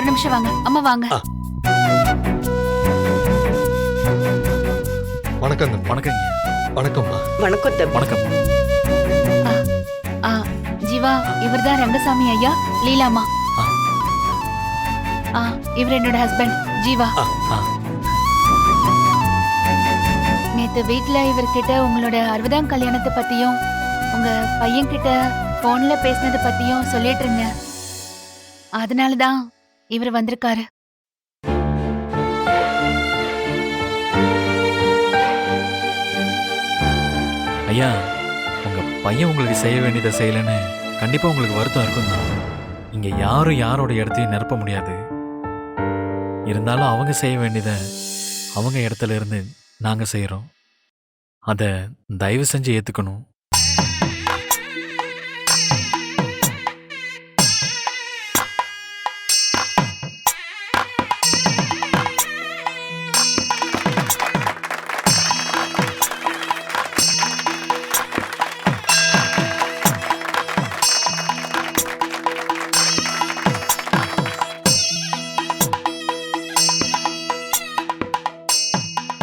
ஒரு நிமிஷம் வாங்க. அம்மா வாங்க. தம்பி வணக்கங்க. வணக்கம்மா. வணக்கம் தம்பி. வணக்கம். ஆ, ஜீவா இவர்தான் ரங்கசாமி ஐயா லீலாமா ஆ. ஆ, இவர் என்னோட ஹஸ்பண்ட் ஜீவா. நேத்து வீட்ல இவர்கிட்ட உங்களோட அறுபதாம் கல்யாணத்தை பத்தியும் உங்க பையன் கிட்ட போன்ல பேசினதை பத்தியும் சொல்லிட்டு இருந்தேன். அதனாலதான் இவர் வந்திருக்காரு. ஐயா உங்க பையன் உங்களுக்கு செய்ய வேண்டியதை செய்யலைன்னு கண்டிப்பா உங்களுக்கு வருத்தம் இருக்கும் தான். இங்க யாரும் யாரோட இடத்தையும் நிரப்ப முடியாது. இருந்தாலும் அவங்க செய்ய வேண்டியதை அவங்க இடத்துல இருந்து நாங்க செய்யறோம் அதை தயவு செஞ்சு ஏத்துக்கணும்.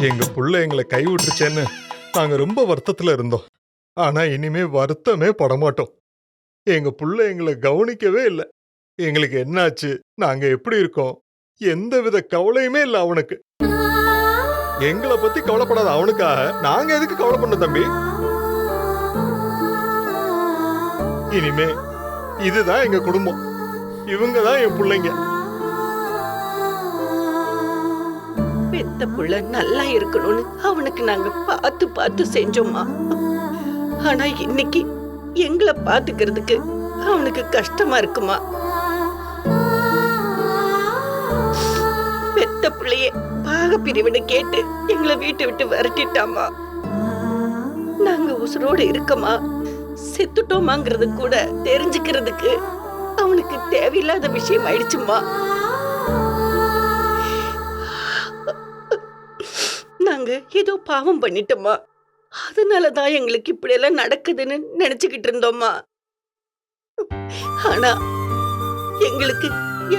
எங்க புள்ள எங்களை கைவிட்டுருச்சேன்னு நாங்க ரொம்ப வருத்தத்துல இருந்தோம். ஆனா இனிமே வருத்தமே படமாட்டோம். எங்க புள்ள எங்களை கவனிக்கவே இல்லை. எங்களுக்கு என்னாச்சு? நாங்க எப்படி இருக்கோம்? எந்தவித கவலையுமே இல்லை அவனுக்கு. எங்களை பத்தி கவலைப்படாத அவனுக்காக நாங்க எதுக்கு கவலை பண்ணோம் தம்பி? இனிமே இதுதான் எங்க குடும்பம். இவங்க தான் என் பிள்ளைங்க. பெத்த புள்ள நல்லா இருக்கணும்னு அவனுக்கு நாங்க பார்த்து பார்த்து செஞ்சோம்மா. ஆனா இன்னைக்கு எங்களை பாத்துக்கிறதுக்கு அவனுக்கு கஷ்டமா இருக்குமா? பெத்த பிள்ளைய பாக பிரிவினை கேட்டு எங்களை வீட்டை விட்டு விரட்டிட்டாமா நாங்க உசுரோடு இருக்கமா செத்துட்டோமாங்கிறது கூட தெரிஞ்சுக்கிறதுக்கு அவனுக்கு தேவையில்லாத விஷயம் ஆயிடுச்சுமா நாங்க ஏதோ பாவம் பண்ணிட்டோமா. அதனாலதான் எங்களுக்கு இப்படியெல்லாம் நடக்குதுன்னு நினைச்சுக்கிட்டு இருந்தோமா. ஆனா எங்களுக்கு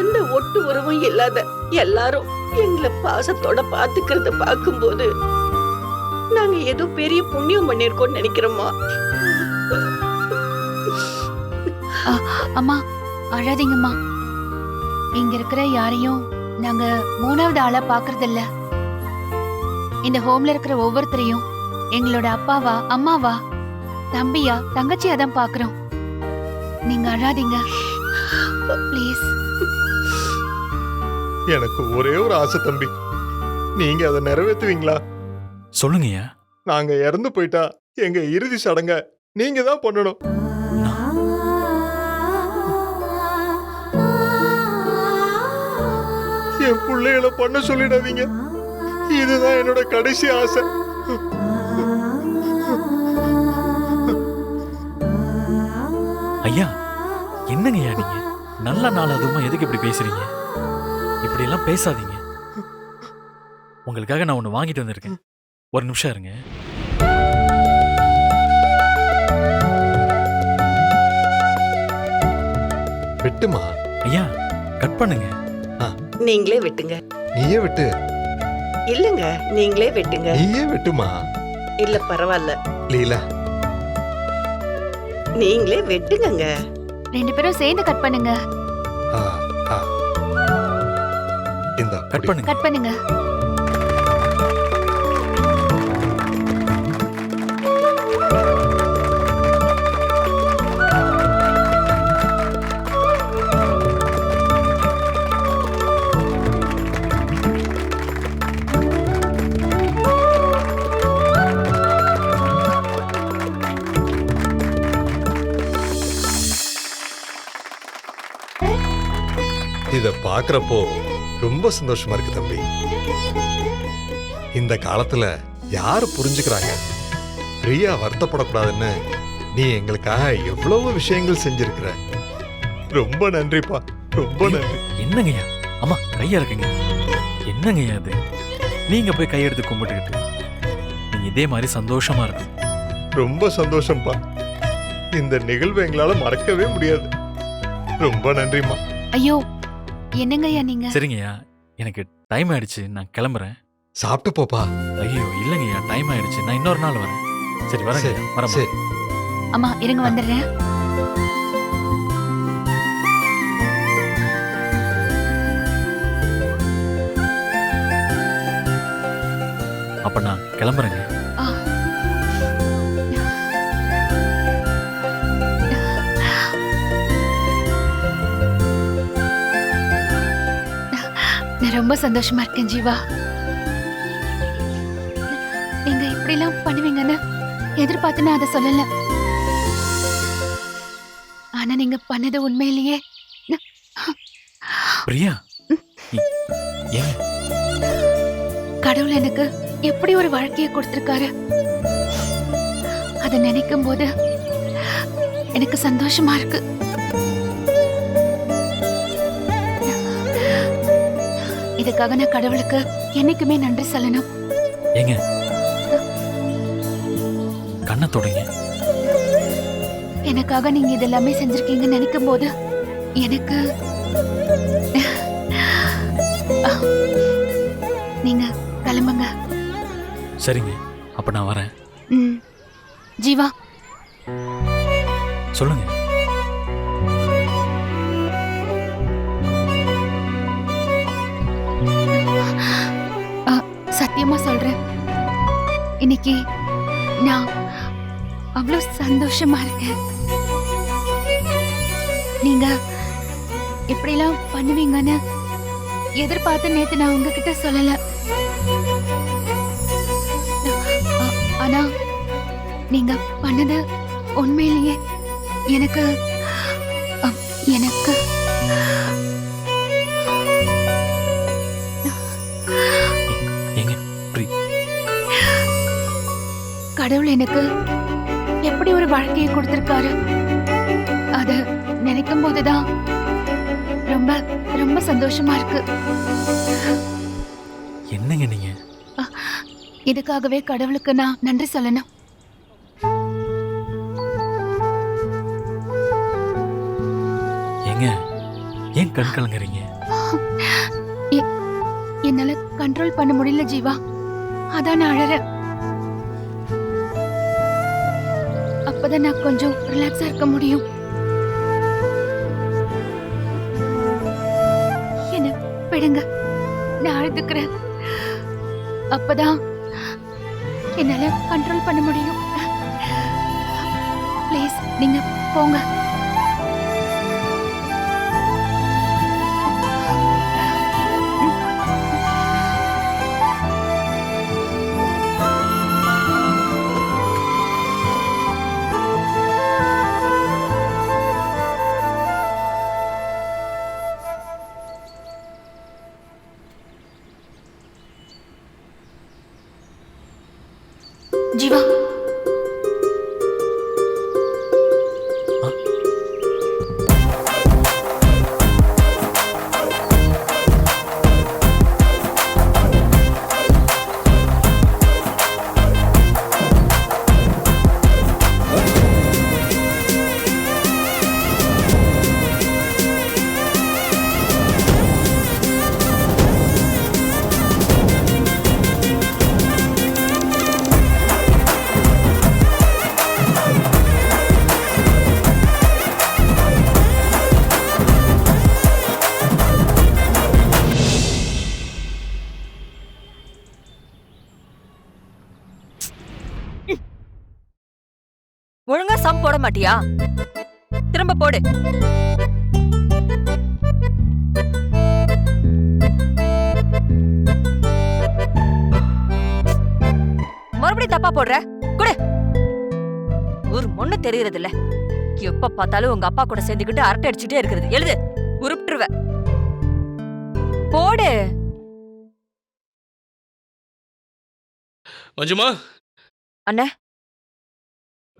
எந்த ஒட்டு உறவும் இல்லாத எல்லாரும் எங்களை பாசத்தோட பாத்துக்கிறத பார்க்கும்போது நாங்க ஏதோ பெரிய புண்ணியம் பண்ணிருக்கோம்னு நினைக்கிறோமா. அம்மா அழாதீங்கம்மா. இங்க இருக்கிற யாரையும் நாங்க மூணாவது ஆளா பாக்குறது இல்ல இந்த ஹோம்ல இருக்கிற ஒவ்வொருத்தரையும் எங்களோட அப்பாவா அம்மாவா தம்பியா தங்கச்சியா தான் பாக்குறோம். நீங்க அழாதீங்க. ப்ளீஸ் எனக்கு ஒரே ஒரு ஆசை தம்பி. நீங்க அதை நிறைவேற்றுவீங்களா? சொல்லுங்கய்யா நாங்க இறந்து போயிட்டா எங்க இறுதி சடங்க நீங்க தான் பண்ணணும். என் பிள்ளைகளை பண்ண சொல்லிடாதீங்க. இதுதான் என்னோட கடைசி ஆசை. ஐயா என்னங்கய்யா நீங்க? நல்ல நாள் அதுவுமா எதுக்கு இப்படி பேசுறீங்க? இப்படி எல்லாம் பேசாதீங்க. உங்களுக்காக நான் ஒன்று வாங்கிட்டு வந்திருக்கேன். ஒரு நிமிஷம் இருங்க. விட்டுமா? ஐயா கட் பண்ணுங்க. நீங்களே வெட்டுங்க. நீயே விட்டு. இல்லங்க நீங்களே வெட்டுங்க. நீயே விட்டுமா? இல்ல பரவாயில்ல. லீலா. நீங்களே வெட்டுங்கங்க. ரெண்டு பேரும் சேர்ந்து கட் பண்ணுங்க. ஆ, ஆ. இந்தா கட் குடி. பண்ணுங்க. கட் பண்ணுங்க. இத பாக்குறப்போ ரொம்ப சந்தோஷமா இருக்கு தம்பி. இந்த காலத்துல யாரு புரிஞ்சுக்கிறாங்க? பிரியா வருத்தப்படக்கூடாதுன்னு நீ எங்களுக்காக எவ்வளவு விஷயங்கள் செஞ்சிருக்கிற? ரொம்ப நன்றிப்பா. ரொம்ப நன்றி. என்னங்கய்யா? அம்மா கையா இருக்குங்க. என்னங்கய்யா அது நீங்க போய் கையெடுத்து கும்பிட்டுக்கிட்டு. நீங்க இதே மாதிரி சந்தோஷமா இருக்கும் ரொம்ப சந்தோஷம்ப்பா. இந்த நிகழ்வு எங்களால மறக்கவே முடியாது. ரொம்ப நன்றிம்மா. ஐயோ என்னங்கய்யா நீங்க? சரிங்கய்யா. எனக்கு டைம் ஆயிடுச்சு. நான் கிளம்புறேன். சாப்பிட்டு போப்பா. ஐயோ இல்லைங்கய்யா. டைம் ஆயிடுச்சு. நான் இன்னொரு நாள் வரேன். சரி வரேன் சரி, வரேன் சரி. அம்மா இருங்க வந்துடுறேன். அப்ப நான் கிளம்புறேங்க. ரொம்ப சந்தோஷமா இருக்கேன் ஜீவா. நீங்க இப்படிலாம் பண்ணுவீங்கன்னு எதிர்பார்த்து நான் அதை சொல்லல. ஆனா நீங்க பண்ணது உண்மையிலேயே. பிரியா. கடவுள் எனக்கு எப்படி ஒரு வாழ்க்கையை கொடுத்திருக்காரு? அதை நினைக்கும் போது எனக்கு சந்தோஷமா இருக்கு. இதுக்காக நான் கடவுளுக்கு என்னைக்குமே நன்றி சொல்லணும். ஏங்க. கண்ணை தொடங்க. எனக்காக நீங்க இதெல்லாமே செஞ்சிருக்கீங்கன்னு நினைக்கும் போது எனக்கு நீங்க கிளம்புங்க. சரிங்க. அப்ப நான் வரேன். ம். ஜீவா. சொல்லுங்க. சத்தியமா சொல்றேன். இன்னைக்கு நான் அவ்வளவு சந்தோஷமா இருக்கேன். நீங்க எப்படிலாம் பண்ணுவீங்கன்னு எதிர்பார்த்து நேத்து நான் உங்ககிட்ட சொல்லல. ஆனா நீங்க பண்ணது உண்மையிலேயே எனக்கு கடவுள் எனக்கு எப்படி ஒரு வாழ்க்கையை கொடுத்திருக்காரு? அத நினைக்கும் போதுதான் ரொம்ப ரொம்ப சந்தோஷமா இருக்கு. என்னங்க நீங்க? இதுக்காகவே கடவுளுக்கு நான் நன்றி சொல்லணும். ஏங்க ஏன் கண் கலங்குறீங்க? என்னால கண்ட்ரோல் பண்ண முடியல ஜீவா. அதான் நான் அழறேன். அப்பதான் நான் கொஞ்சம் ரிலாக்ஸா இருக்க முடியும். என்ன விடுங்க. நான் அழுதுக்கிறேன். அப்பதான் என்னால கண்ட்ரோல் பண்ண முடியும். ப்ளீஸ் நீங்க போங்க. ஒழுங்கா சம் போட மாட்டியா? திரும்ப போடு. மறுபடியும் தப்பா போடுற? குடு. ஒரு ஒண்ணு தெரியறது இல்ல எப்ப பார்த்தாலும் உங்க அப்பா கூட சேர்ந்துக்கிட்டு அரட்டை அடிச்சுட்டே இருக்கிறது. எழுது. உருப்பிட்டுருவ. போடு. மஞ்சுமா? அண்ணே.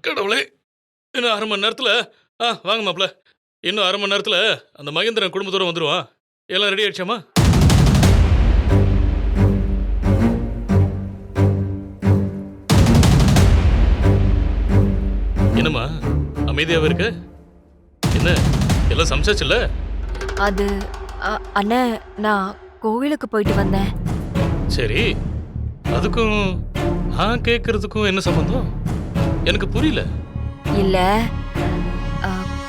கடவுளே இன்னும் அரை மணி நேரத்தில் ஆ வாங்க மாப்பிள. இன்னும் அரை மணி நேரத்தில் அந்த மகேந்திரன் குடும்பத்தோடு வந்துடுவான் எல்லாம் ரெடி ஆயிடுச்சாமா என்னம்மா அமைதியாக இருக்க? என்ன எல்லாம் சமைச்சாச்சுல்ல? அது அ- அண்ணே நான் கோவிலுக்கு போயிட்டு வந்தேன். சரி அதுக்கும் ஆ கேட்கறதுக்கும் என்ன சம்பந்தம்? எனக்கு புரியல. இல்ல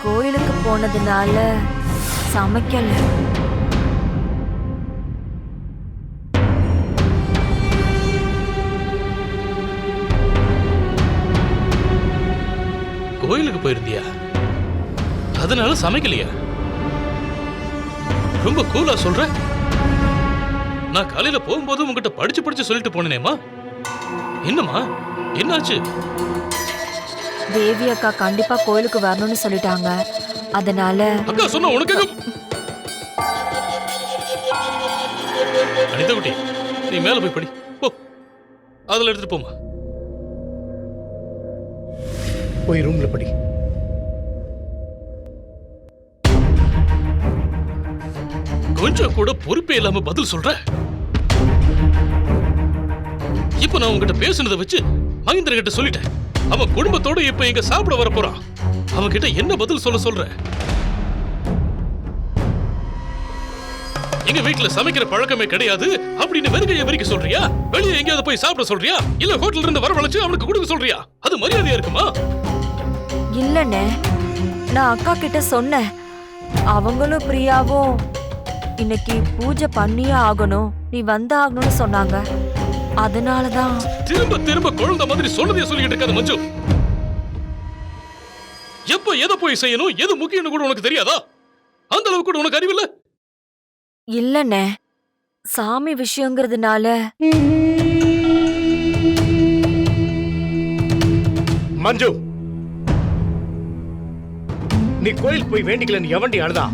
கோயிலுக்கு போனதுனால சமைக்கல. கோயிலுக்கு போயிருந்தியா? அதனால சமைக்கலையா? ரொம்ப கூலா சொல்ற. நான் காலையில போகும்போது உங்ககிட்ட படிச்சு படிச்சு சொல்லிட்டு போனேனேமா என்னம்மா? என்னாச்சு? தேவி அக்கா கண்டிப்பா கோயிலுக்கு வரணும்னு சொல்லிட்டாங்க. அதனால அக்கா சொன்ன உனக்கு அனிதா குட்டி நீ மேல போய் படி. போ. அதுல எடுத்துட்டு போமா போய் ரூம்ல படி. கொஞ்சம் கூட பொறுப்பே இல்லாம பதில் சொல்ற? இப்ப நான் உங்ககிட்ட பேசுனதை வச்சு மகேந்திரன் கிட்ட சொல்லிட்டேன். அவன் குடும்பத்தோட இப்ப இங்க சாப்பிட வர போறான் அவன் என்ன பதில் சொல்ல சொல்ற? எங்க வீட்டுல சமைக்கிற பழக்கமே கிடையாது. அப்படின்னு வெறுங்கைய வெறிக்க சொல்றியா? வெளியே எங்கேயாவது போய் சாப்பிட சொல்றியா? இல்ல ஹோட்டல்ல இருந்து வரவழைச்சு அவனுக்கு கொடுக்க சொல்றியா? அது மரியாதையா இருக்குமா? இல்லண்ணே நான் அக்கா கிட்ட சொன்னேன். அவங்களும் பிரியாவும் இன்னைக்கு பூஜை பண்ணியே ஆகணும். நீ வந்தாகணும்னு சொன்னாங்க. அதனாலதான். திரும்ப திரும்ப குழந்தை மாதிரி சொன்னதே சொல்லிட்டு இருக்காது மஞ்சு. எப்ப எதை போய் செய்யணும் எது முக்கியம்னு கூட உனக்கு தெரியாதா? அந்த அளவுக்கு கூட உனக்கு அறிவில்ல இல்லண்ணே. சாமி விஷயங்கிறதுனால. மஞ்சு. நீ கோயில் போய் வேண்டிக்கலன்னு எவண்டி அழுதான்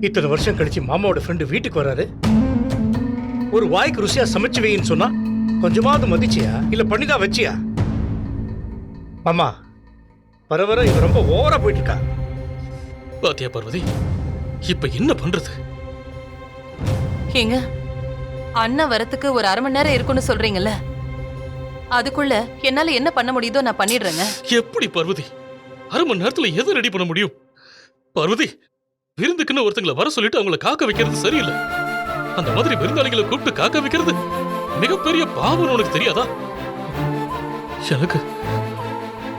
இத்தனை வருஷம் கழிச்சு மாமாவோட ஃப்ரெண்டு வீட்டுக்கு வராரு ஒரு வாய்க்கு ருசியா சமைச்சு வைன்னு சொன்னா கொஞ்சமாவது மதிச்சியா? இல்ல பண்ணிதான் வச்சியா? மாமா வர வர இவ ரொம்ப ஓவரா போயிட்டு இருக்கா பாத்தியா பார்வதி இப்ப என்ன பண்றது? ஏங்க அண்ணன் வரத்துக்கு ஒரு அரை மணி நேரம் இருக்கும்னு சொல்றீங்கல்ல? அதுக்குள்ள என்னால என்ன பண்ண முடியுதோ நான் பண்ணிடுறேங்க. எப்படி பார்வதி? அரை மணி நேரத்துல எதை ரெடி பண்ண முடியும்? பார்வதி விருந்துக்குன்னு ஒருத்தங்களை வர சொல்லிட்டு அவங்கள காக்க வைக்கிறது சரியில்லை. அந்த மாதிரி விருந்தாளிகளை கூப்பிட்டு காக்க வைக்கிறது மிகப்பெரிய பாவம் உனக்கு தெரியாதா? எனக்கு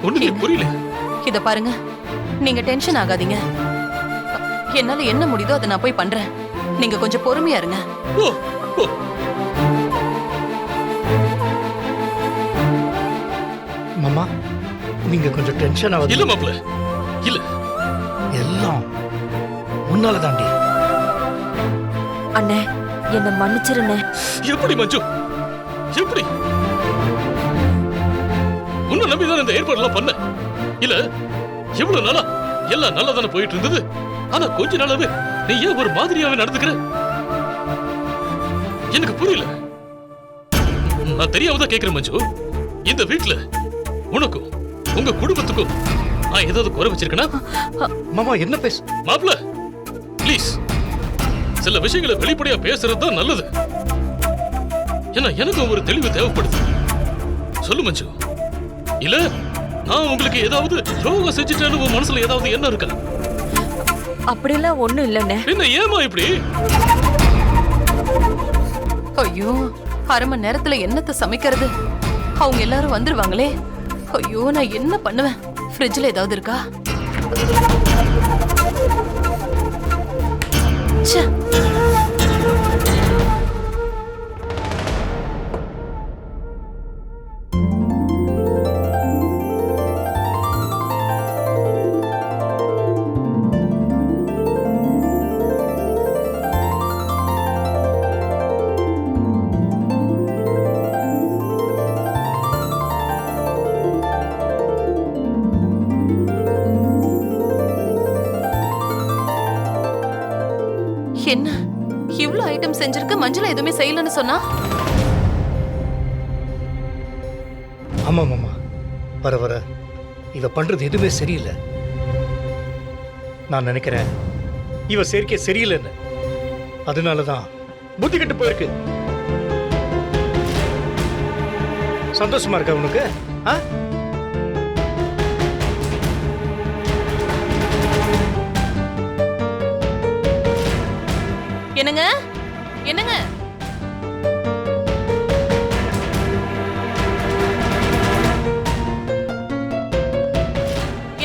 ஒண்ணுமே புரியல. இத பாருங்க. நீங்க டென்ஷன் ஆகாதீங்க. என்னால என்ன முடியுதோ அதை நான் போய் பண்றேன். நீங்க கொஞ்சம் பொறுமையா இருங்க. ஓ ஓ. மாமா நீங்க கொஞ்சம் டென்ஷன் ஆகுது இல்ல மாப்ள இல்ல. எல்லாம் முன்னால தாண்டி அண்ணே என்ன மன்னிச்சிருண்ணே எப்படி மஞ்சு? எப்படி? உன்னை நம்பிதான் இந்த ஏற்பாடுலாம் பண்ண இல்ல இவ்வளவு நாளா எல்லாம் நல்லா தானே போயிட்டு இருந்தது ஆனா கொஞ்ச நாளாவே நீ ஏன் ஒரு மாதிரியாவே நடந்துக்கிற? எனக்கு புரியல. நான் தெரியாம தான் கேக்குறேன் மஞ்சு. இந்த வீட்ல உனக்கும் உங்க குடும்பத்துக்கும் நான் ஏதாவது குறை வச்சிருக்கேனா? மாமா என்ன பேச மாப்ள ப்ளீஸ் சில விஷயங்களை வெளிப்படையா பேசுறது தான் நல்லது. ஏன்னா எனக்கும் ஒரு தெளிவு தேவைப்படுது. சொல்லு மஞ்சு. இல்ல நான் உங்களுக்கு ஏதாவது துரோகம் செஞ்சுட்டேன்னு உன் மனசுல ஏதாவது என்ன இருக்கா? அப்படிலாம் ஒண்ணும் இல்லண்ணே. என்ன ஏமா இப்படி? ஐயோ அரை மணி நேரத்துல என்னத்த சமைக்கிறது? அவங்க எல்லாரும் வந்துருவாங்களே. ஐயோ நான் என்ன பண்ணுவேன்? ஃப்ரிட்ஜ்ல ஏதாவது இருக்கா? 去 என்ன? இவ்வளோ ஐட்டம் செஞ்சிருக்க மஞ்சள் எதுவுமே செய்யலன்னு சொன்னா? ஆமா மாமா வர வர. இவ பண்றது எதுவுமே சரியில்லை. நான் நினைக்கிறேன் இவ சேர்க்கை சரியில்லைன்னு. அதனாலதான் புத்தி கெட்டு போயிருக்கு. சந்தோஷமா இருக்கா உனக்கு? ஆ?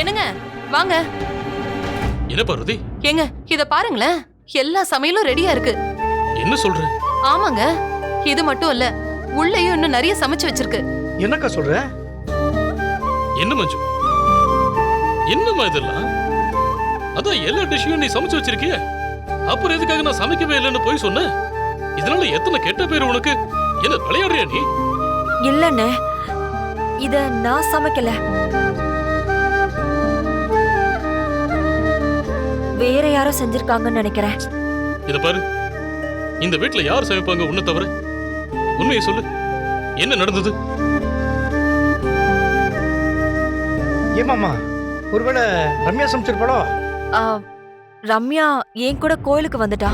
என்னங்க? வாங்க. என்ன பார்வதி? ஏங்க இத பாருங்களேன். எல்லா சமையலும் ரெடியா இருக்கு. என்ன சொல்ற? ஆமாங்க. இது மட்டும் இல்ல உள்ளேயும் இன்னும் நிறைய சமைச்சு வச்சிருக்கு. என்னக்கா சொல்ற? என்ன மஞ்சு? என்னம்மா இதெல்லாம்? அதான் எல்லா டிஷ்ஷையும் நீ சமைச்சு வச்சிருக்கிய. அப்புறம் எதுக்காக நான் சமைக்கவே இல்லைன்னு போய் சொன்னேன் இதனால எத்தனை கெட்ட பேர் உனக்கு? என்ன விளையாடுறியா நீ? இல்லண்ணே இத நான் சமைக்கல. வேற யாரோ செஞ்சிருக்காங்கன்னு நினைக்கிறேன். இத பாரு. இந்த வீட்ல யார் சமைப்பாங்க உன்னை தவிர? உண்மையை சொல்லு. என்ன நடந்தது? ஏமாமா ஒருவேளை ரம்யா சமைச்சிருப்பாளோ? ஆ, ரம்யா என் கூட கோயிலுக்கு வந்துட்டா?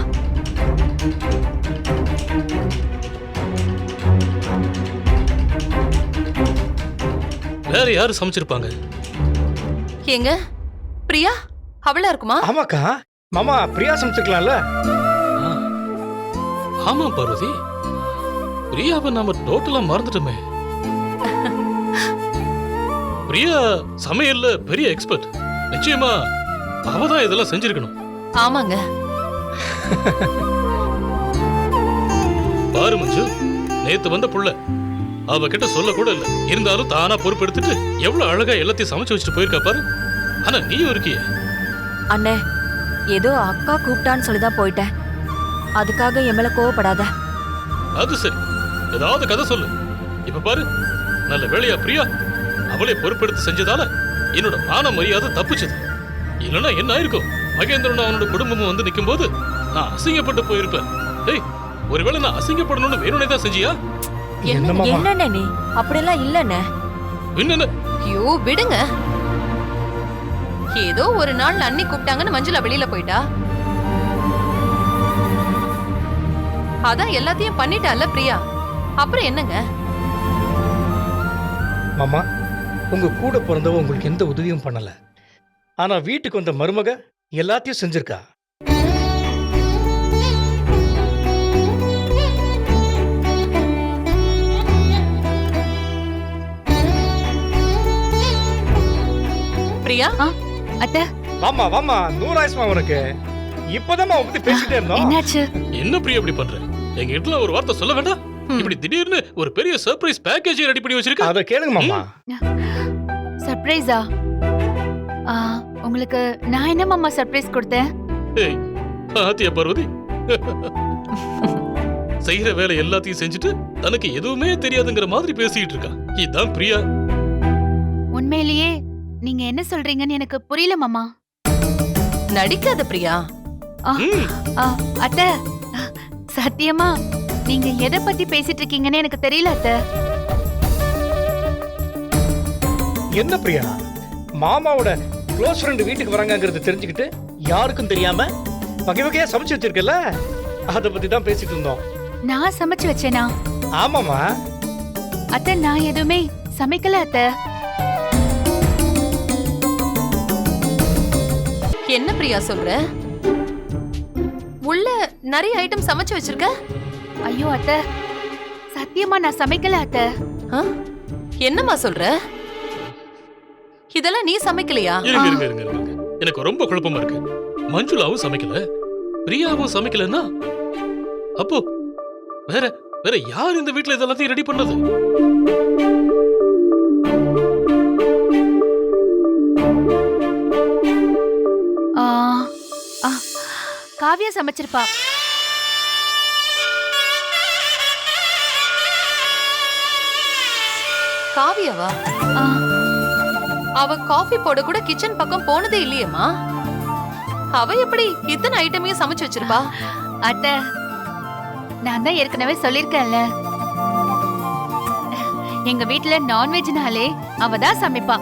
வேற யாரு சமைச்சிருப்பாங்க? ஏங்க பிரியா? அவளா இருக்குமா? ஆமாக்கா. மாமா பிரியா சமைச்சிருக்கலாம்ல ஆ. ஆமா பார்வதி. பிரியாவை நாம டோட்டலா மறந்துட்டோமே. பிரியா சமையல்ல பெரிய எக்ஸ்பர்ட் நிச்சயமா அவதான் இதெல்லாம் செஞ்சிருக்கணும். ஆமாங்க. பாரு மஞ்சு. நேத்து வந்த புள்ள. அவ கிட்ட சொல்ல கூட இல்ல. இருந்தாலும் தானா பொறுப்பெடுத்துட்டு எவ்வளவு அழகா எல்லாத்தையும் சமைச்சு வச்சுட்டு போயிருக்கா பாரு. ஆனா நீயும் இருக்கியே. அண்ணே ஏதோ அக்கா கூப்பிட்டான்னு சொல்லி தான் போயிட்டேன். அதுக்காக என் மேல கோவப்படாத. அது சரி. ஏதாவது கதை சொல்லு. இப்ப பாரு. நல்ல வேலையா பிரியா. அவளே பொறுப்பெடுத்து செஞ்சதால என்னோட மான மரியாதை தப்புச்சது. இல்லைன்னா என்ன ஆயிருக்கும்? மகேந்திரன் அவனோட குடும்பமும் வந்து நிக்கும்போது நான் அசிங்கப்பட்டு போயிருப்பேன். டேய் ஒருவேளை நான் அசிங்கப்படணும்னு வேணும்னே தான் செஞ்சியா? என்னண்ணே நீ? அப்படியெல்லாம் இல்லண்ணே. என்னென்ன ஐயோ விடுங்க. ஏதோ ஒரு நாள் அண்ணி கூப்பிட்டாங்கன்னு மஞ்சுளா வெளியில போயிட்டா? அதான் எல்லாத்தையும் பண்ணிட்டால பிரியா. அப்புறம் என்னங்க? மாமா உங்க கூட பிறந்தவ உங்களுக்கு எந்த உதவியும் பண்ணல. ஆனா வீட்டுக்கு வந்த மருமக எல்லாத்தையும் செஞ்சிருக்கா. பிரியா? அத்தை. வாமா வாமா நூறாயிரமா உனக்கு. இப்பதான் உங்க பத்தி பேசிட்டே இருந்தோம். என்னாச்சு? என்ன பிரியா இப்படி பண்ற? எங்க வீட்டுல ஒரு வார்த்தை சொல்ல வேண்டாம். இப்படி திடீர்னு ஒரு பெரிய சர்ப்ரைஸ் பேக்கேஜ் ரெடி பண்ணி வச்சிருக்க? அத கேளுங்க மாமா. சர்ப்ரைஸா ஆ, உங்களுக்கு நான் என்ன மாமா சர்ப்ரைஸ் கொடுத்தேன்? ஏய் ஆத்தியா பார்வதி. செய்யற வேலை எல்லாத்தையும் செஞ்சுட்டு தனக்கு எதுவுமே தெரியாதுங்கிற மாதிரி பேசிட்டு இருக்கா. இதான் பிரியா. உண்மையிலேயே நீங்க என்ன சொல்றீங்கன்னு எனக்கு புரியல மாமா. நடிக்காத பிரியா. அத்தை சத்தியமா நீங்க எதை பத்தி பேசிட்டு இருக்கீங்கன்னு எனக்கு தெரியல அத்தை. என்ன பிரியா? மாமாவோட க்ளோஸ் ஃப்ரெண்ட் வீட்டுக்கு வராங்கங்கிறது தெரிஞ்சுக்கிட்டு யாருக்கும் தெரியாம வகை வகையா சமைச்சு வச்சிருக்கல அத பத்தி தான் பேசிட்டு இருந்தோம். நான் சமைச்சு வச்சேனா? ஆமாமா அத்தை நான் எதுவுமே சமைக்கல அத்தை. என்ன பிரியா சொல்ற? உள்ள நிறைய ஐட்டம் சமைச்சு வச்சிருக்க? ஐயோ அத்தை. சத்தியமா நான் சமைக்கல அத்தை. ஆ? என்னம்மா சொல்ற? இதெல்லாம் நீ சமைக்கலையா? இருங்க இருங்க இருங்க இருங்க. எனக்கு ரொம்ப குழப்பமா இருக்கு. மஞ்சுளாவும் சமைக்கல. பிரியாவும் சமைக்கலன்னா? அப்போ வேற வேற யார் இந்த வீட்ல இதெல்லாத்தையும் ரெடி பண்ணது? காவ்யா சமைச்சிருப்பா. காவியாவா? அவ காஃபி போட கூட கிச்சன் பக்கம் போனதே இல்லையேம்மா. அவ எப்படி இத்தனை ஐட்டமையும் சமைச்சு வச்சிருப்பா? அத்தை நான் தான் ஏற்கனவே சொல்லிருக்கேன்ல எங்க வீட்ல நான்வெஜ்னாலே அவ தான் சமைப்பா.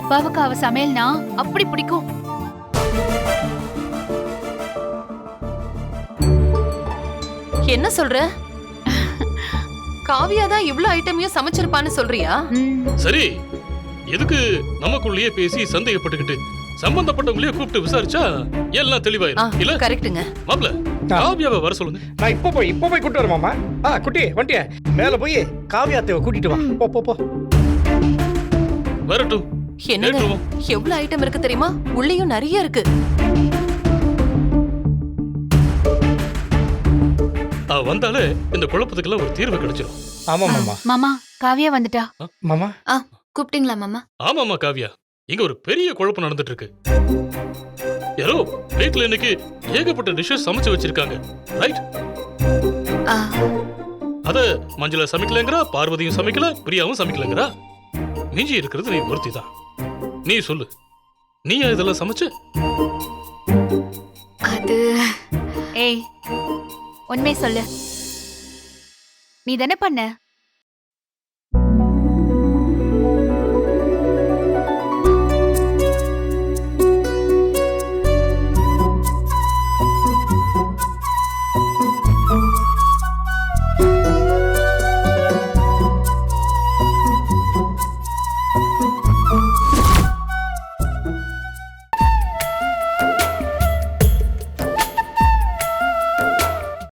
அப்பாவுக்கு அவ சமையல்னா அப்படி பிடிக்கும். என்ன சொல்ற? காவியா தான் இவ்ளோ ஐட்டமையும் சமைச்சிருப்பான்னு சொல்றியா? சரி எதுக்கு நமக்குள்ளேயே பேசி சந்தேகப்பட்டுக்கிட்டு சம்பந்தப்பட்டவங்களே கூப்பிட்டு விசாரிச்சா எல்லாம் தெளிவாயிரும். இல்ல? கரெக்ட்டுங்க. மாப்ள காவியாவை வர சொல்லுங்க. நான் இப்போ போய் இப்போ போய் கூட்டு வரேன் மாமா. ஆ குட்டி வண்டிய மேல போய் காவியாத்தை கூட்டிட்டு வா. போ போ போ. வரட்டும். என்னங்க? கேட்டுருவோம். எவ்வளவு ஐட்டம் இருக்கு தெரியுமா? உள்ளேயும் நிறைய இருக்கு. அவ வந்தாலே இந்த குழப்பத்துக்கெல்லாம் ஒரு தீர்வு கிடைச்சிடும் ஆமா மாமா. மாமா காவியா வந்துட்டா? மாமா? கூப்பிட்டீங்களா மாமா? ஆமாமா காவியா. இங்க ஒரு பெரிய குழப்பம் நடந்துட்டு இருக்கு யாரோ வீட்ல இன்னைக்கு ஏகப்பட்ட டிஷ்ஷஸ் சமைச்சு வச்சிருக்காங்க. ரைட் அத மஞ்சள சமைக்கலங்கிறா பார்வதியும் சமைக்கல பிரியாவும் சமைக்கலங்கிறா? மிஞ்சி இருக்கிறது நீ ஒருத்தி தான் நீ சொல்லு. நீயா இதெல்லாம் சமைச்ச? அது ஏய் உண்மை சொல்லு. நீ தானே பண்ண?